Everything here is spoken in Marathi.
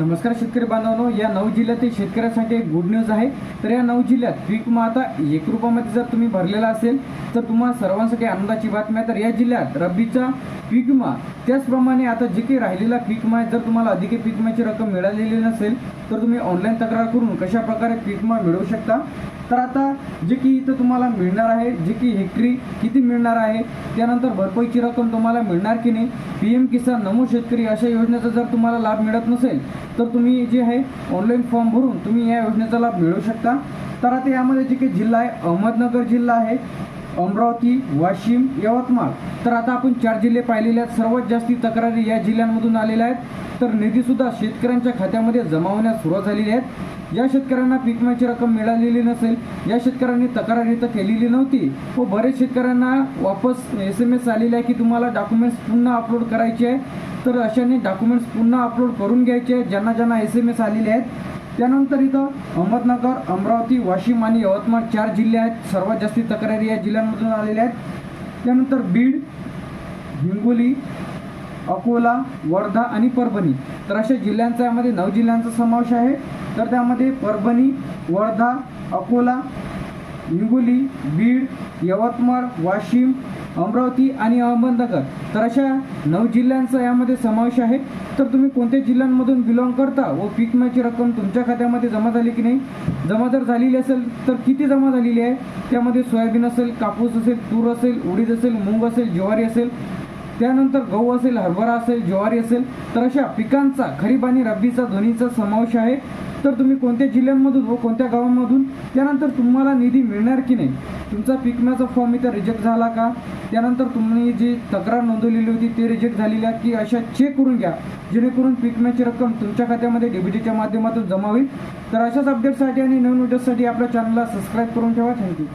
नमस्कार शेतकरी बांधवांनो या नऊ जिल्ह्यातील शेतकऱ्यासाठी एक गुड न्यूज आहे. तर या नऊ जिल्ह्यात पीक माता आता एक रुपयामध्ये जर तुम्ही भरलेला असेल तर तुम्हाला सर्वांसाठी आनंदाची बातमी आहे. तर या जिल्ह्यात रब्बीचा पीक विमा त्याचप्रमाणे आता जे काही राहिलेला पीक विमा आहे जर तुम्हाला अधिक पीक विम्याची रक्कम मिळालेली नसेल तर तुम्ही ऑनलाईन तक्रार करून कशा प्रकारे पीक विमा मिळवू शकता? तर आता जे की इथं तुम्हाला मिळणार आहे जे की हेक्टरी किती मिळणार आहे त्यानंतर भरपाईची रक्कम तुम्हाला मिळणार की नाही? पी एम किसान नमो शेतकरी अशा योजनेचा जर तुम्हाला लाभ मिळत नसेल तर तुम्ही जे आहे ऑनलाईन फॉर्म भरून तुम्ही या योजनेचा लाभ मिळवू शकता. तर आता यामध्ये जे काही जिल्हा आहे अहमदनगर जिल्हा आहे अमरावती वाशिम यवतमाळ. तर आता आपण चार जिल्हे पाहिलेले आहेत. सर्वात जास्ती तक्रारी या जिल्ह्यांमधून आलेल्या आहेत. तर निधीसुद्धा शेतकऱ्यांच्या खात्यामध्ये जमा होण्यास सुरुवात झालेली आहे. ज्या शेतकऱ्यांना पीक विम्याची रक्कम मिळालेली नसेल या शेतकऱ्यांनी तक्रार इथं केलेली नव्हती. व बरेच शेतकऱ्यांना वापस एस एम एस आलेले आहे की तुम्हाला डॉक्युमेंट्स पुन्हा अपलोड करायचे आहे तर अशाने डॉक्युमेंट्स पुन्हा अपलोड करून घ्यायचे आहेत. ज्यांना ज्यांना एस एम एस आलेले आहेत. त्यानंतर इथं अहमदनगर अमरावती वाशिम आणि यवतमाळ चार जिल्हे आहेत. सर्वात जास्ती तक्रारी या जिल्ह्यांमधून आलेल्या आहेत. त्यानंतर बीड हिंगोली अकोला वर्धा आणि परभणी. तर अशा जिल्ह्यांचा यामध्ये नऊ जिल्ह्यांचा समावेश आहे. तर त्यामध्ये परभणी वर्धा अकोला हिंगोली बीड यवतमाळ वाशिम अमरावती आणि अहमदनगर. तर अशा नऊ जिल्ह्यांचा यामध्ये समावेश आहे. तर तुम्ही कोणत्या जिल्ह्यांमधून बिलॉंग करता व पीक विम्याची रक्कम तुमच्या खात्यामध्ये जमा झाली की नाही? जमा जर झालेली असेल तर किती जमा झालेली आहे? त्यामध्ये सोयाबीन असेल कापूस असेल तूर असेल उडीद असेल मूग असेल ज्वारी असेल त्यानंतर गहू असेल हरभरा असेल ज्वारी असेल तर अशा पिकांचा खरीप आणि रब्बीचा दोन्हीचा समावेश आहे. तर तुम्ही कोणत्या जिल्ह्यांमधून व कोणत्या गावांमधून त्यानंतर तुम्हाला निधी मिळणार की नाही तुमचा पीक विम्याचा फॉर्म इथं रिजेक्ट झाला का? त्यानंतर तुम्ही जी तक्रार नोंदवलेली होती ते रिजेक्ट झालेली आहे की अशा चेक करून घ्या. जेणेकरून पीक विम्याची रक्कम तुमच्या खात्यामध्ये डीबीटीच्या माध्यमातून जमा होईल. तर अशाच अपडेटसाठी आणि नवीन व्हिडिओसाठी आपल्या चॅनलला सबस्क्राईब करून ठेवा. थँक्यू